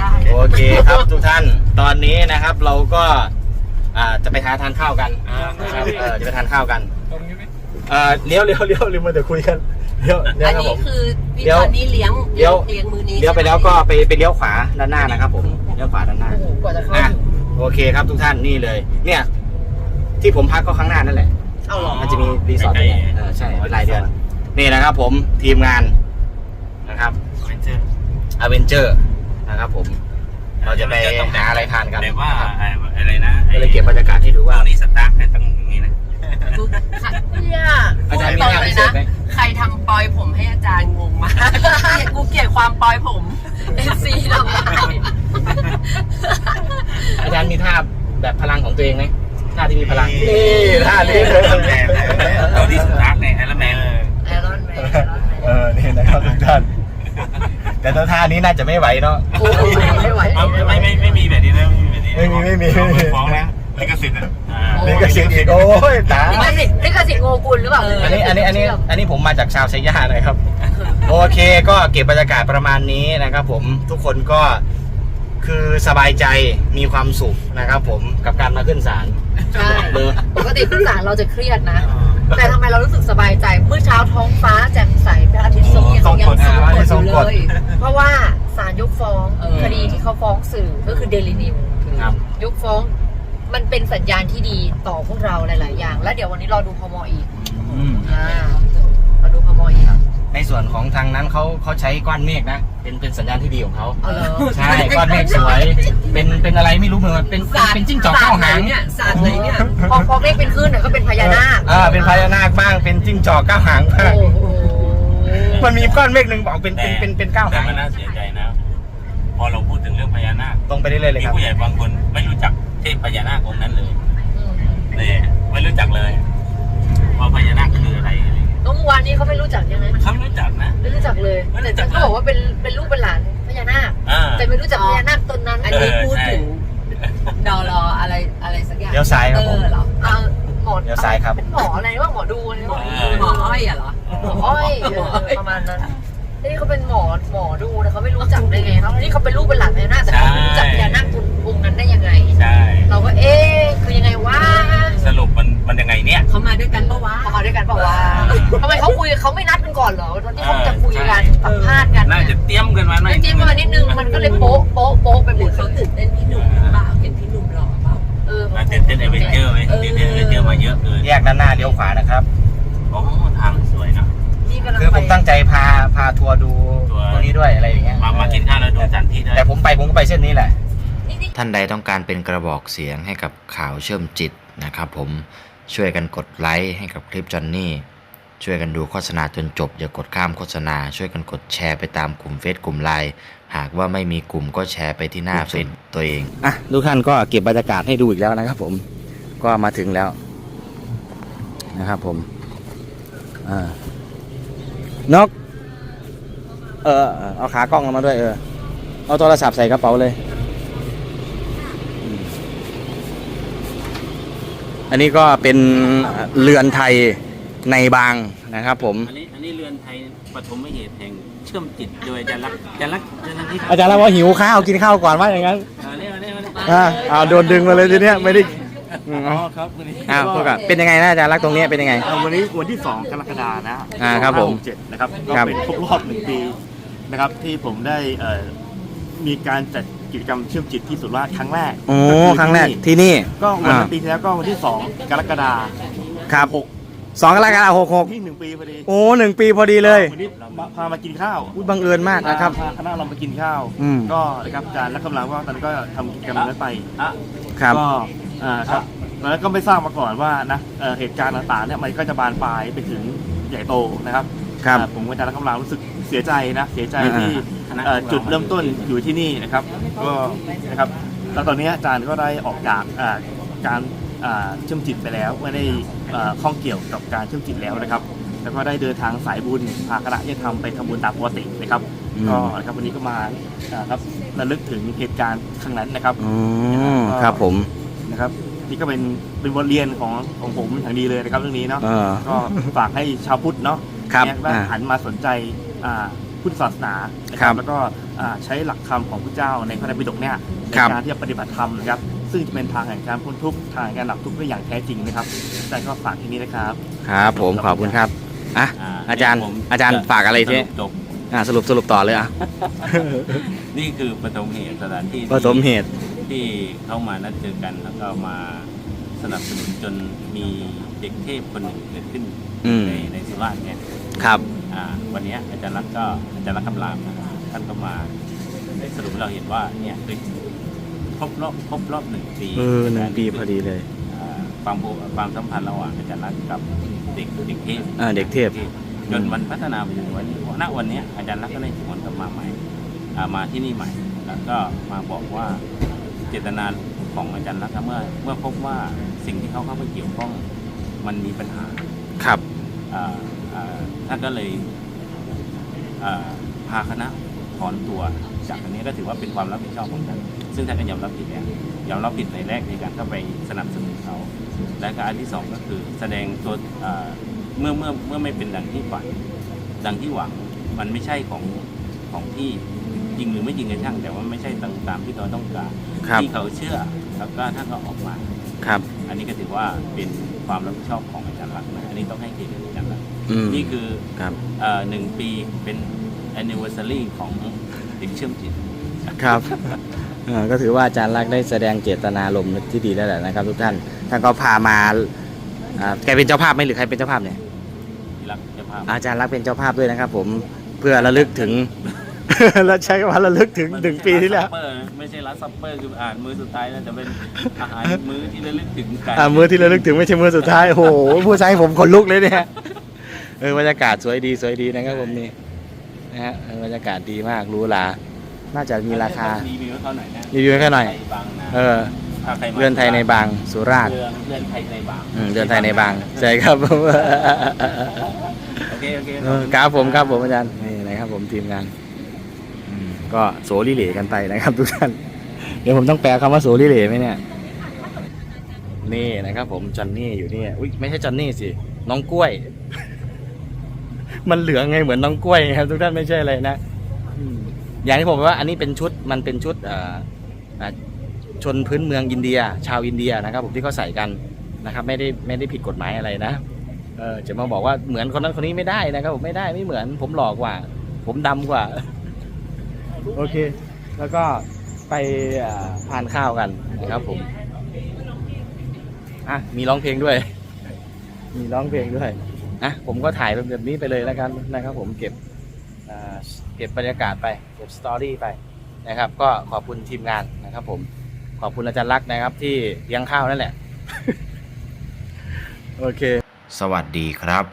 ได้ โอเคครับทุกท่านตอนนี้นะครับเราก็อ่าจะไปหาทานข้าวกันนะครับเออจะไปทานข้าวกันตรงนี้ไหมเอ่อเลี้ยวเลี้ยวเลี้ยวลืมมาเดี๋ยวคุยกันเลี้ยวเลี้ยวอันครับผนี้ม คือพี่เดี๋ยวตอนนี้เลี้ยงเดี๋ยว เลี้ยงมือนี้เลี้ยวไปแล้วก็ไปไปเลี้ยวขวาด้านหน้านะครับผมเลี้ยวขวาด้านหน้า โอ้โหกว่าจะเข้าอะโอเคครับทุกท่านนี่เลย เนี่ย ที่ผมพักก็ข้างหน้านั่นแหละ เอาเหรอมันจะมีรีสอร์ทอยู่เนี่ยเออใช่เป็นรายเดือนนี่นะครับผมทีมงานนะครับเป็นเจอร์ อเวนเจอร์นะครับผมเราจะ ไปหาอะไรทานกันแต่ว่านะครับอะไรนะก็เลยเก็บบรรยากาศให้ดูว่าว่านี่สตาร์ทให้ตั้งอย่างนี้นะกูเนี่ยอาจารย์มีพูดตท่าเลพิยเศษนะไหมใครทำปลอยผมให้อาจารย์งงมากกูเกลียดความปลอยผมเอซีทำได้อาจารย์มีท่าแบบพลังของตัวเองไหมท่าที่มีพลังนี่ท่านี้เลยตัวที่สตาร์ทในไอรอนแมนไอรอนแมนไอรอนแมนเออนี่นะครับทุกท่านแต่ถ้าท่านี้น่าจะไม่ไหวเนาะโอ้ยไม่ไหว ไม่ไม่ไม่ไม่มีแบบ นี้นะไม่มีแบบนี้ไม่มีไม่มีไม่มีฟ้องนะลิขสิทธิ์อะนี่ก็เสียงอีกโอ้ยตายไม่สินี่คือสิโงกุลหรือเปล่าอันนี้อันนี้อันนี้อันนี้ผมมาจากชาวชัยยานะครับ โอเคก็เก็บบรรยากาศประมาณนี้นะครับ ผมทุกคนก็คือสบายใจมีความสุขนะครับ ผมกับการมาขึ้นศาลใช่เบอร์ปกติขึ้นศาลเราจะเครียดนะ แต่ทำไมเรารู้สึกสบายใจเมื่อเช้าท้องฟ้าแจ่มใสพระอาทิตย์ทรงยังยังทรงกฎอยู่เลย เพราะว่าศาลยกฟ้องเออคดีที่เขาฟ้องสื่อก็คือเดลินิว ครับ ยกฟ้อง มันเป็นสัญญาณที่ดีต่อพวกเราหลาย ๆ อย่าง แล้วเดี๋ยววันนี้รอดูพมอีกอืมอ่ารอดูพมอีกในส่วนของทางนั้นเขาเขาใช้ก้อนเมฆนะ เป็นเป็นสัญญาณที่ดีของเขาเอาเลยใช่ก้อนเมฆสวย เป็นเป็นอะไรไม่รู้เหมือนกันเป็นเป็นเป็นจิ้งจอกเก้าหางเนี่ยศาสตร์เลยเนี่ยพอพอเมฆเป็นคลื่นเนี่ยก็เป็นพญานาคอ่าเป็นพญานาคบ้างเป็นจิ้งจอกเก้าหางบ้างโอ้โหมันมีก้อนเมฆหนึ่งบอกเป็นเป็นเป็นเป็นเก้าแต่หาง มันน่าเสียใจนะ พอเราพูดถึงเรื่องพญานาคตรงไปเรื่อยๆเลยมีครับ ผู้ใหญ่บางคนไม่รู้จักเทพพญานาคองค์นั้นเลยอืมเนี่ยไม่รู้จักเลยว่าพญานาคคืออะไรอะไรเงี้ยแล้วเมื่อวานนี้เขาไม่รู้จักยังไงเขาไม่รู้จักนะ ไม่รู้จักเลยไม่รู้แต่จักเขาบอกว่าเป็นเป็นลูกเป็นหลานพญานาคอ่า แต่ไม่รู้จักพญานาคตนนั้นอันนี้พูดถึงดอรออะไรอะไรสักอย่างเลี้ยวซ้ายครับผมเหรออ่าหมอเลี้ยวซ้ายครับ เป็นหมออะไรว่าหมอดูอะไรวะเออหมออ้อยอะเหรอหมออ้อยเออประมาณนั้น นี่เขาเป็นหมอหมอดูนะเขาไม่รู้จักได้ไงเขานี่เขาเป็นลูกเป็นหลานพญานาคแต่เขาไม่รู้จักพญานาคตุนองค์นั้นได้ยังไง ใช่ เราก็เอ๊ะคือยังไงวะสรุปมันมันยังไงเนี่ยเขามาด้วยกันปะวะเขามาด้วยกันปะวะทำไมเขาคุยเขาไม่นัดกันก่อนเหรอตอนที่เขาจะคุยกันสัมภาษณ์กันน่าจะเตรียมกันมาหน่อยไม่จิ้มมานิดนึงมันก็เลยโป๊ะโป๊ะโป๊ะไปหมดเขาตื่นเต้นพี่หนุ่มหรือเปล่าเห็นพี่หนุ่มหล่อเปล่าเออมาเต้นเต้นเอเวนเจอร์ไหมเต้นเต้นเอเวนเจอร์มาเยอะเกินแยกด้านหน้าเลี้ยวขวานะครับโอ้ทางสวยเนอะนี่ กำลังคือไปผมตั้งใจพาพาทัวร์ดูทัวร์ ตรงนี้ด้วยอะไรอย่างเงี้ยมามากินข้าวแล้วดูสถานที่ได้แต่ผมไปผมก็ไปเส้นนี้แหละนี่นี่ท่านใดต้องการเป็นกระบอกเสียงให้กับข่าวเชื่อมจิตนะครับผมช่วยกันกดไลค์ให้กับคลิปจอนนี่ ช่วยกันดูโฆษณาจนจบ อย่ากดข้ามโฆษณา ช่วยกันกดแชร์ไปตามกลุ่มเฟซกลุ่มไลน์หากว่าไม่มีกลุ่มก็แชร์ไปที่หน้าเฟซตัวเอง อะทุกท่านก็เก็บบรรยากาศให้ดูอีกแล้วนะครับ ผมก็มาถึงแล้วนะครับ ผมอ่า นกเออเออ เอาขากล้องเอามาด้วยเออ เอาโทรศัพท์ใส่กระเป๋าเลยอืมอันนี้ก็เป็นเรือนไทยในบางนะครับ ผม อันนี้อันนี้เรือนไทยปฐมเหตุแห่งเชื่อมจิตโดยอาจารย์รักษณ์อาจารย์รักษณ์อาจารย์รักษณ์ที่อาจารย์เราว่าหิวข้าวกินข้าวก่อนว่าอย่างนั้น เอาเนี่ยเอาเนี่ยเอาเนี่ย อ่าเอาโดนดึงมาเลยทีเนี้ยไม่ได้ อืมอ๋เอาอครับวันนี้อ้าวพูดก่อนเป็นยังไงนะอาจารย์รักตรงเนี้ยเป็นยังไง เอ่อวันนี้วันที่ 2 กรกฎานะอ่าครับผมเจ็ดนะครับก็ครับเป็นครบรอบหนึ่งปีนะครับที่ผมได้เอ่อมีการจัดกิจกรรมเชื่อมจิตที่สุราษฎร์ครั้งแรกโอ้ก็อครั้งแรกที่ที่นี่ก็วันอ่าปีที่แล้วก็วันที่ 2 กรกฎาครับหกสองกรกฎาคมหกหกที่หนึ่งปีพอดีโอ้หนึ่งปีพอดีเลยวันนี้มาพามากินข้าว อุ๊ยบังเอิญมากนะครับ พาคณะเรามากินข้าว อืม ก็นะครับอาจารย์และกำลังว่าตอนนี้ก็ทำกิจกรรมนั้นไปอะครับ ก็ อ่าครับแล้วก็ไม่ทราบมาก่อนว่านะเอ่อเหตุการณ์ต่างๆเนี่ยมันก็จะบานปลายไปถึงใหญ่โตนะครับครับ อ่าผมกับอาจารย์และกำลังรู้สึกเสียใจนะเสียใจอ่าที่เอ่อจุดเริ่มต้นอยู่ที่นี่นะครับ ก็นะครับแล้วตอนนี้อาจารย์ก็ได้ออกจากอ่าการอ่าเชื่อมจิตไปแล้วไม่ได้อ่าข้องเกี่ยวกับการเชื่อมจิตแล้วนะครับ แล้วก็ได้เดินทางสายบุญพาคณะญาติธรรมไปทำบุญตามปกตินะครับอืม ก็นะครับวันนี้ก็มาอ่าครับระลึกถึงเหตุการณ์ครั้งนั้นนะครับ อืมครับผม นะครับนี่ก็เป็นเป็นบทเรียนของของผมอย่างดีเลยนะครับเรื่องนี้เนาะเออ ก็ฝากให้ชาวพุทธเนาะครับเนี่ยว่าอ่าหันมาสนใจอ่าพุทธศาสนานะคครัรับบแล้วก็อ่าใช้หลักคำของพระเจ้าในพระไตรปิฎกเนี่ยในครับ การที่จะปฏิบัติธรรมนะครับซึ่งจะเป็นทางแห่งการพ้นทุกข์ทางแห่งการหลับทุกข์ได้อย่างแท้จริงนะครับอาจารย์ก็ฝากที่นี้นะครับ ครับผมขอบคุณครับอะอาจารย์ผมอาจารย์ฝากอะไรทีสปจบอะสรุปสรุปต่อเลยอะนี่คือปฐมเหตุสถานที่ผสมเหตุ ที่เข้ามานัดเจอกัน แล้วก็มาสนับสนุนจนมีเด็กเทพคนหนึ่งเกิดขึ้นอืม ในในสุราษฎร์เนี่ยครับ อ่าวันเนี้ยอาจารย์รักษณ์ก็อาจารย์รักษณ์คำรามนะครับท่านก็มาสรุปให้เราเห็นว่าเนี่ยคือครบรอบครบรอบหนึ่งปีเออหนึ่งปีพอดีเลย อ่าความผูกความสัมพันธ์ระหว่างอาจารย์รักษณ์กับเด็กเด็กเทพ อ่า เด็กเทพ จนมันพัฒนาไปถึงวันนี้ณวันเนี้ยอาจารย์รักษณ์ก็ได้ชวนกลับมาใหม่อ่ามาที่นี่ใหม่ แล้วก็มาบอกว่า เจตนาของอาจารย์รักษณ์เมื่อเมื่อพบว่าสิ่งที่เขาเข้าไปเกี่ยวข้องมันมีปัญหาครับอ่าอ่าท่านก็เลยอ่าพาคณะถอนตัวจากอันนี้ก็ถือว่าเป็นความรับผิดชอบของท่านซึ่งท่านก็ยอมรับผิดแล้วยอมรับผิดในแรกในการเข้าไปสนับสนุนเขา และก็อันที่สองก็คือแสดงตัวอ่าเมื่อเมื่อเมื่อไม่เป็นดังที่ฝันดังที่หวังมันไม่ใช่ของของที่ จริงหรือไม่จริงก็ช่าง แต่ว่าไม่ใช่ตามตามที่เขาต้องการครับ ที่เขาเชื่อแล้วก็ท่านก็ออกมา ครับ อันนี้ก็ถือว่าเป็นความรับผิดชอบของอาจารย์รักษณ์นะอันนี้ต้องให้เครดิตอาจารย์รักษณ์อืมนี่คือครับเอ่อหนึ่งปีเป็น anniversary ของเด็กเชื่อมจิต ครับเออก็ถือว่าอาจารย์รักษณ์ได้แสดงเจตนารมณ์ที่ดีแล้วแหละนะครับ ทุกท่านท่านก็พามาอ่าแกเป็นเจ้าภาพไหมหรือใครเป็นเจ้าภาพเนี่ย ที่รักเจ้าภาพอาจารย์รักษณ์เป็นเจ้าภาพด้วยนะครับผมเพื่อระลึกถึง แล้วใช้คำว่าระลึกถึงถึงปีที่แล้วซัปเปอร์ไม่ใช่ร้านซัปเปอร์คืออ่านมื้อสุดท้ายนะแต่เป็นอาหารมื้อที่ระลึกถึงกันอ่ามือที่ระลึกถึงไม่ใช่มือสุดท้าย โอ้โหผู้ใช้ผมขนลุกเลยเนี่ยเออบรรยากาศสวยดีสวยดีนะครับผมนี่นะฮะเออบรรยากาศดีมากหรู้ลาน่าจะมีราคารีวิวให้เขาหน่อยนะรีวิวให้เขาหน่อยไทบางนาเออถ้าใครมาเรือนไทยในบางสุราษฎร์เรือนเรือนไทยในบางอืมเรือนไทยในบางใช่ครับผมโอเคโอเคเออครับผมครับผมอาจารย์นี่นะครับผมทีมงานอืม ก็โสลิเหลกันไปนะครับทุกท่าน เดี๋ยวผมต้องแปลคำว่าโสลิเหลไหมเนี่ย นี่นะครับ ผมจอนนี่อยู่นี่อุ้ยไม่ใช่จอนนี่สิ น้องกล้วย มันเหลืองไงเหมือนน้องกล้วยครับ ทุกท่านไม่ใช่อะไรนะอย่างที่ผมว่า อันนี้เป็นชุดมันเป็นชุดชนพื้นเมืองอินเดีย ชาวอินเดียนะครับ ผมที่เขาใส่กันนะครับ ไม่ได้ไม่ได้ผิดกฎหมายอะไรนะเออจะมาบอกว่าเหมือนคนนั้นคนนี้ไม่ได้นะครับ ผมไม่ได้ไม่เหมือน ผมหลอกกว่า ผมดำกว่า โอเค แล้วก็ไปอ่าทานข้าวกันนะครับผม อะ มีร้องเพลงด้วย มีร้องเพลงด้วย อะ ผมก็ถ่ายแบบนี้ไปเลยแล้วกันนะครับ ผมเก็บอ่าเก็บบรรยากาศไป เก็บสตอรี่ไปนะครับ ก็ขอบคุณทีมงานนะครับ ผม ขอบคุณอาจารย์ลักษณ์นะครับ ที่เลี้ยงข้าวนั่นแหละ โอเค สวัสดีครับ